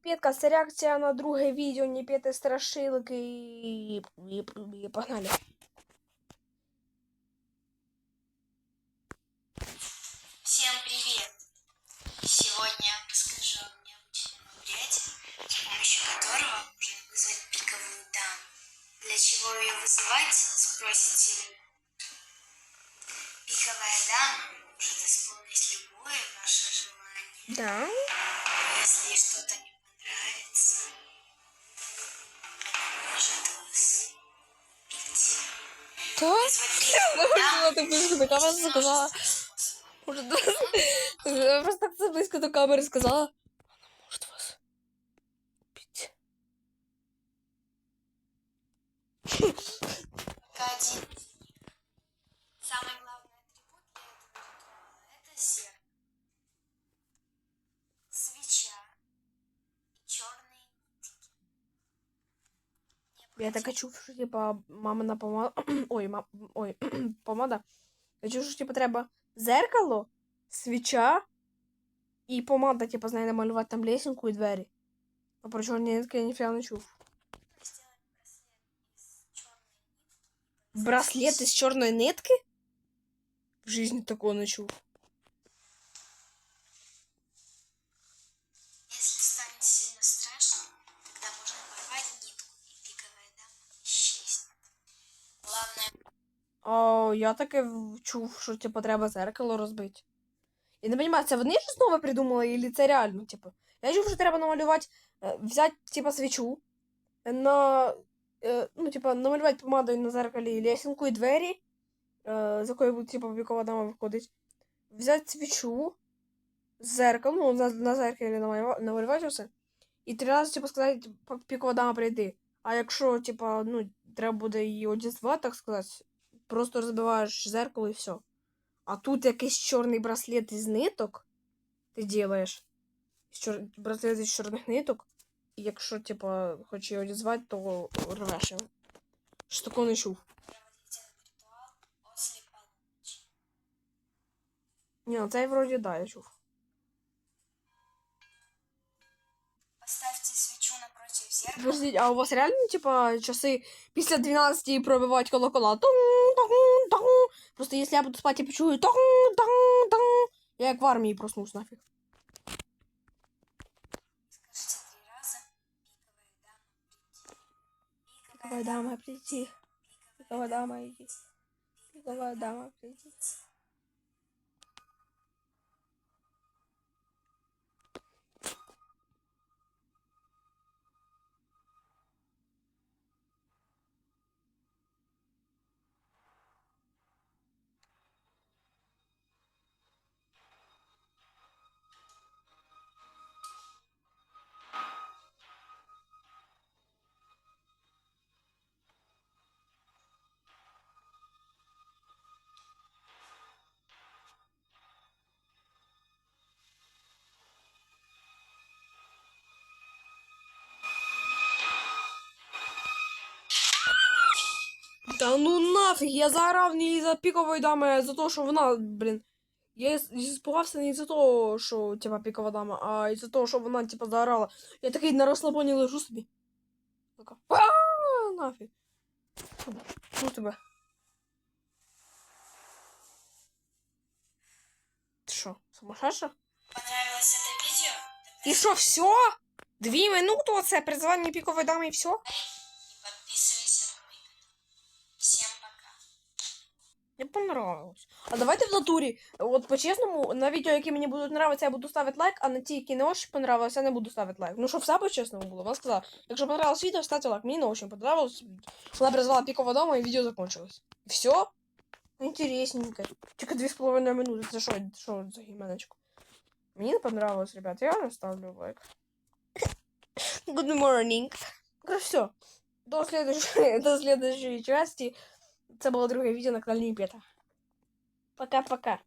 Ніпетка, це реакція на друге відео Ніпети страшилки і... і... і погнали. Всем привет! Сегодня я расскажу о необычном аппарате, с помощью которого можно вызвать пиковую даму. Для чего ее вызывать, спросите вы? Пиковая дама может исполнить любое ваше желание. Да. Если ей что-то Пиковую даму Ти близько до камери сказала. Може, просто так це близько до камери сказала. Вона може вас убити. Только Я так чув, що типа мамина помада. Ой, ма... Ой, помада. Я чув, що типа треба зеркало, свіча і помада, типа, з нею намалювати там лесенку і двері. А про чорні нитки я ніфіга не чув. Браслет із чорної нитки? В житті такого не чув. О, я таке чув, що типу, треба зеркало розбити. Я не розумію, це вони щось нове придумали, і це реально, типу. Я чув, що треба намалювати, е, взяти, типу, свічу, на, е, ну, типу, намалювати помадою на зеркалі лесенку і двері, е, з якої типу, вікова дама виходить. Взяти свічу, зеркало, ну, на, на зеркалі намалювати, все. І три рази, типу, сказати, «Пі- пікова дама прийди. А якщо, типу, ну, треба буде її одізвати, так сказати, просто розбиваєш зеркало і все. А тут якийсь чорний браслет із ниток ти ділаєш. Чор... Браслет із чорних ниток. І якщо, типа, хочеш його одізвати, то рвеш його. Що такого не чув. Ні, ну цей вроді да, я чув. Поставьте свечу напротив зеркала. Подождіть, а у вас реально, типа, часи після 12 пробивають колокола? Просто якщо я буду спати і почую. Я як в армії проснусь нафіг. Скажите три раза. Пиковая дама прийти. Пиковая дама прийти. Пиковая дама иди. Пиковая дама прийти. Та ну нафіг, я заорав не за пікової дами, а за те, що вона, блін. Я спугався не за того, що, типа, пікова дама, а із-за того, що вона, типа, заорала. Я такий на розслабоні лежу собі. Така. «А, Нафіг. Ну тебе. Ти що, сумасшедша? Понравилось это видео? І що, все? Дві минути оце призвання пікової дами і все? Мне понравилось. А давайте в натурі. От по-чесному, на відео, які мені будуть нравитися, я буду ставити лайк, а на ті, які не дуже понравилися, я не буду ставити лайк. Ну, щоб все по-чесному було. Вона сказала, якщо понравилось відео, ставте лайк. Мені не дуже понравилось. Вона призвала пікову дому, і відео закончилось. Все? Інтересненько. Тільки 2,5 минути. Це що, що за гіменочку? Мені не понравилось, ребят. Я ставлю лайк. Good morning. Короче, все. До следующей, до следующей части. Це було друге відео на каналі Пета. Пока-пока.